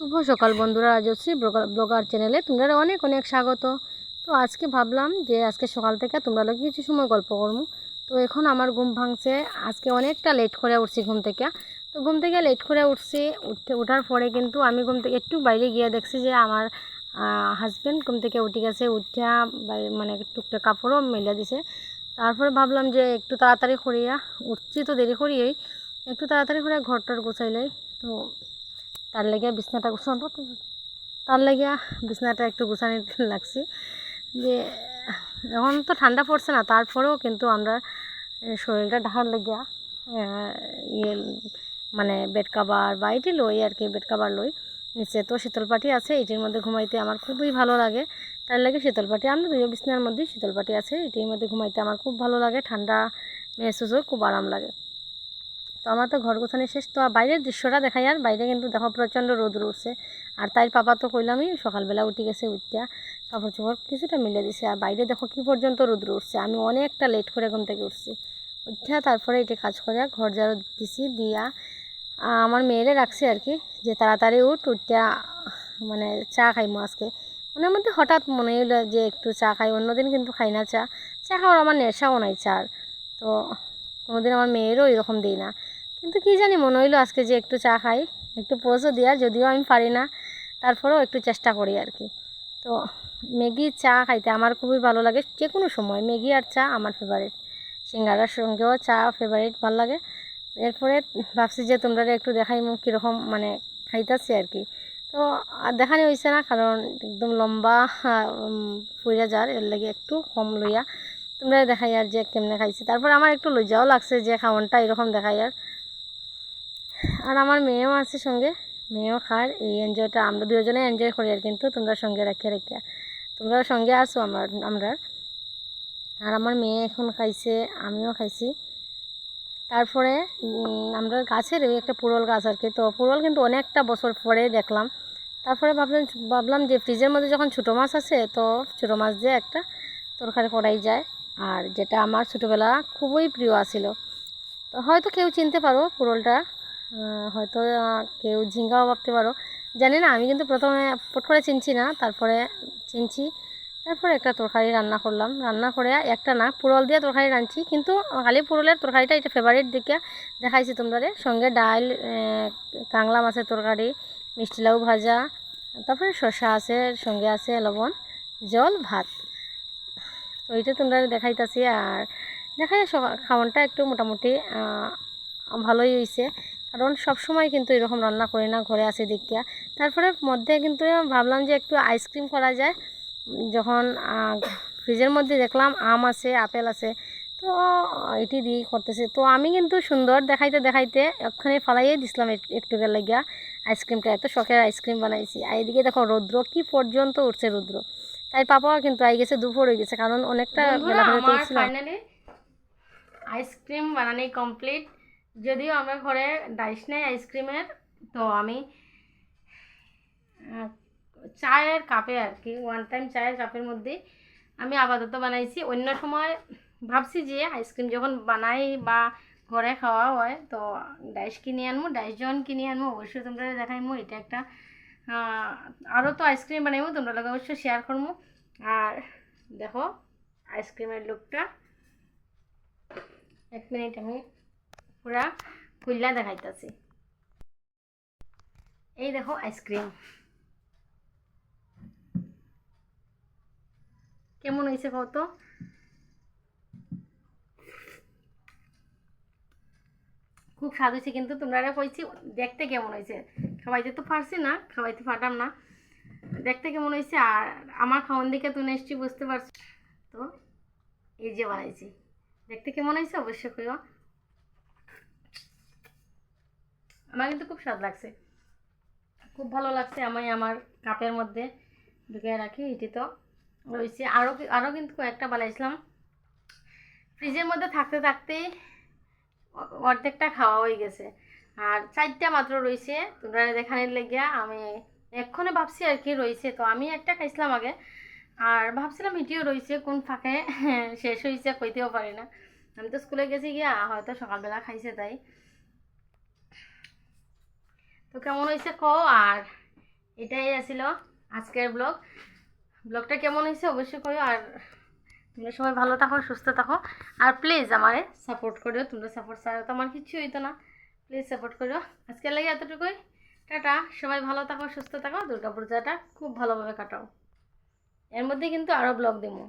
শুভ সকাল বন্ধুরা রাজশ্রী ব্লগার চ্যানেলে তোমরা অনেক অনেক স্বাগত। তো আজকে ভাবলাম যে আজকে সকাল থেকে তোমরা লোক কিছু সময় গল্প করব। তো এখন আমার ঘুম ভাঙছে, আজকে অনেকটা লেট করে উঠছি ঘুম থেকে। তো ঘুম থেকে লেট করে উঠছি, উঠতে ওঠার পরে কিন্তু আমি ঘুম থেকে একটু বাইরে গিয়ে দেখছি যে আমার হাজব্যান্ড ঘুম থেকে উঠে গেছে উঠা বাই- মানে টুকটাক কাপড়ও মেলে দিছে। তারপরে ভাবলাম যে একটু তাড়াতাড়ি করিয়া উঠছি, তো দেরি করিয়েই একটু তাড়াতাড়ি করে ঘরটার গোছাইলাই তো তার লাগিয়া বিছনাটা গুছানো তার লাগিয়া বিছনাটা একটু গুছানি লাগছে। যে, এখন তো ঠান্ডা পড়ছে না, তারপরেও কিন্তু আমরা শরীরটা ঢাকার লাগিয়া ইয়ে মানে বেড কাভার বা এটি লই আর কি বেড কাভার লই। নিচে তো শীতলপাটি আছে, এটির মধ্যে ঘুমাইতে আমার খুবই ভালো লাগে। তার লাগে শীতলপাটি আমরা দুই বিছনার মধ্যেই শীতলপাটি আছে, এটির মধ্যে ঘুমাইতে আমার খুব ভালো লাগে, ঠান্ডা মেহসুসও খুব আরাম লাগে। তো আমার তো ঘর গোছানি শেষ, তো বাইরের দৃশ্যটা দেখাই, আর বাইরে কিন্তু দেখো প্রচণ্ড রোদ উঠছে। আর তাই পাপা তো কইলামই সকালবেলা উঠে গেছে উঠিয়া কাপড় চোপড় কিছুটা মিলে দিছে। আর বাইরে দেখো কি পর্যন্ত রোদ উঠছে, আমি অনেকটা লেট করে ঘুম থেকে উঠছি। উঠিয়া তারপরে এটা কাজ করে ঘর ঝাড়ু দিছি, দিয়া আমার মেয়েরে রাখছি আর কি, যে তাড়াতাড়ি উঠ উঠিয়া মানে চা খাইমো আজকে। মনের মধ্যে হঠাৎ মনে হইল যে একটু চা খাই, অন্যদিন কিন্তু খাই না চা। চা খাওয়ার আমার নেশাও নাই চার। তো কোনোদিন আমার মেয়েরও এরকম দিই না। কিন্তু কি জানি মনে হইল আজকে যে একটু চা খাই, একটু পোজও দেওয়ার যদিও আমি পারি না, তারপরেও একটু চেষ্টা করি আর কি। তো ম্যাগি চা খাইতে আমার খুবই ভালো লাগে যে কোনো সময়। ম্যাগি আর চা আমার ফেভারিট সিঙ্গারার সঙ্গেও চা ফেভারিট ভালো লাগে। এরপরে ভাবছি যে তোমরা একটু দেখাই কীরকম মানে খাইতেছি আর কি। তো দেখানি হয়েছে না, কারণ একদম লম্বা ফুইরা যার এর লাগে একটু কম লইয়া তোমরা দেখাই আর যে কেমনে খাইছি। তারপর আমার একটু লজ্জাও লাগছে যে খাওয়ানটা এরকম দেখাই আর। আর আমার মেয়েও আছে সঙ্গে। মেয়েও খার, এই এনজয়টা আমরা দুজনে এনজয় করি আর কিন্তু তোমরা সঙ্গে রাখিয়া রাখিয়া। তোমরা সঙ্গে আসো আমার, আমরা। আর আমার মেয়ে এখন খাইছে, আমিও খাইছি। তারপরে আমরা গাছের ওই একটা পুরল গাছ আর কি। তো পুরল কিন্তু অনেকটা বছর পরে দেখলাম। তারপরে ভাবলাম ভাবলাম যে ফ্রিজের মধ্যে যখন ছোটো মাছ আছে, তো ছোটো মাছ দিয়ে একটা তরকারি করাই যায়। আর যেটা আমার ছোটোবেলা খুবই প্রিয় আছিল। তো হয়তো কেউ চিনতে পারো পুরলটা। হয়তো কেউ ঝিঙ্গাও ভাবতে পারো। জানি না, আমি কিন্তু প্রথমে ফট করে চিনছি না, তারপরে চিনছি। তারপরে একটা তরকারি রান্না করলাম। রান্না করে একটা না পুরল দিয়ে তরকারি রাঁধছি, কিন্তু খালি পুরলের তরকারিটা এটা ফেভারিট দিকে দেখাইছি তোমরা সঙ্গে ডাল কাংলা মাছের তরকারি, মিষ্টি লাউ ভাজা, তারপরে শসা আছে, সঙ্গে আছে লবণ, জল, ভাত। তো এইটা তোমরা দেখাইতাছি, আর দেখাই সকা- খাওয়ানটা একটু মোটামুটি ভালোই হয়েছে কারণ সব সময় কিন্তু এরকম রান্না করি না ঘরে আসে দেখিয়া। তারপরে মধ্যে কিন্তু ভাবলাম যে একটু আইসক্রিম করা যায়। যখন ফ্রিজের মধ্যে দেখলাম আম আছে আপেল আছে তো এটি দিয়েই করতেছে। তো আমি কিন্তু সুন্দর দেখাইতে দেখাইতে ওখানে ফালাইয়ে দিছিলাম এক- একটুকের লাগিয়া আইসক্রিমটা। এত শখের আইসক্রিম বানাইছি। আর এদিকে দেখো রৌদ্র কি পর্যন্ত উঠছে রৌদ্র। তাই পাপাও কিন্তু আই গেছে দুপুর হয়ে গেছে কারণ অনেকটা বেলা ফাইনালি আইসক্রিম বানানি কমপ্লিট যদিও আমার ঘরে ডাইস নেই আইসক্রিমের, তো আমি চায়ের কাপে আর কি ওয়ান টাইম চায়ের কাপের মধ্যে আমি আপাতত বানাইছি। অন্য সময় ভাবছি যে আইসক্রিম যখন বানাই বা ঘরে খাওয়া হয়, তো ডাইস কিনে আনব, ডাইস যখন কিনে আনব, অবশ্যই তোমরা দেখাইমো, এটা একটা আরও তো আইসক্রিম বানাইবো তোমরা লোক অবশ্যই শেয়ার করব আর দেখো, আইসক্রিমের লুকটা এক মিনিট আমি পুরা খুললা দেখাইতেছি। এই দেখো আইসক্রিম কেমন হয়েছে কত খুব স্বাদ হয়েছে কিন্তু তোমরা কইছি দেখতে কেমন হয়েছে খাওয়াইতে তো পারছি না খাওয়াইতে পারতাম না। দেখতে কেমন হয়েছে আর আমার খাওয়ান দিকে তো নিশ্চয়ই বুঝতে পারছ। তো এই যে বানাইছি। দেখতে কেমন হয়েছে অবশ্যই কইও। আমার কিন্তু খুব স্বাদ লাগছে। খুব ভালো লাগছে আমি আমার কাপের মধ্যে ঢুকিয়ে রাখি, এটি তো। রয়েছে আরও আরও কিন্তু কয়েকটা বানাইছিলাম। ফ্রিজের মধ্যে থাকতে থাকতেই অর্ধেকটা খাওয়া হয়ে গেছে। আর চারটা মাত্র রয়েছে, তোমরা দেখানোর লেগিয়া আমি এক্ষণে ভাবছি আর কি রয়েছে। তো আমি একটা খাইছিলাম আগে, আর ভাবছিলাম এটিও রয়েছে, কোন ফাঁকে শেষ হয়েছে কইতেও পারি না। আমি তো স্কুলে গেছি গিয়া, হয়তো সকালবেলা খাইছে তাই। তো কেমন হয়েছে ক আর এটাই আছিল আজকের ব্লগ। ব্লগটা কেমন হয়েছে অবশ্যই করো আর তোমরা সবাই ভালো থাকো, সুস্থ থাকো। আর প্লিজ আমারে সাপোর্ট করিও, তোমরা সাপোর্ট ছাড়া তো আমার কিছু হইতো না। প্লিজ সাপোর্ট করিও। আজকের লাগে এতটুকুই। টাটা, সবাই ভালো থাকো, সুস্থ থাকো। দুর্গা পূজাটা খুব ভালোভাবে কাটাও। এর মধ্যে কিন্তু আরও ব্লগ দেবো।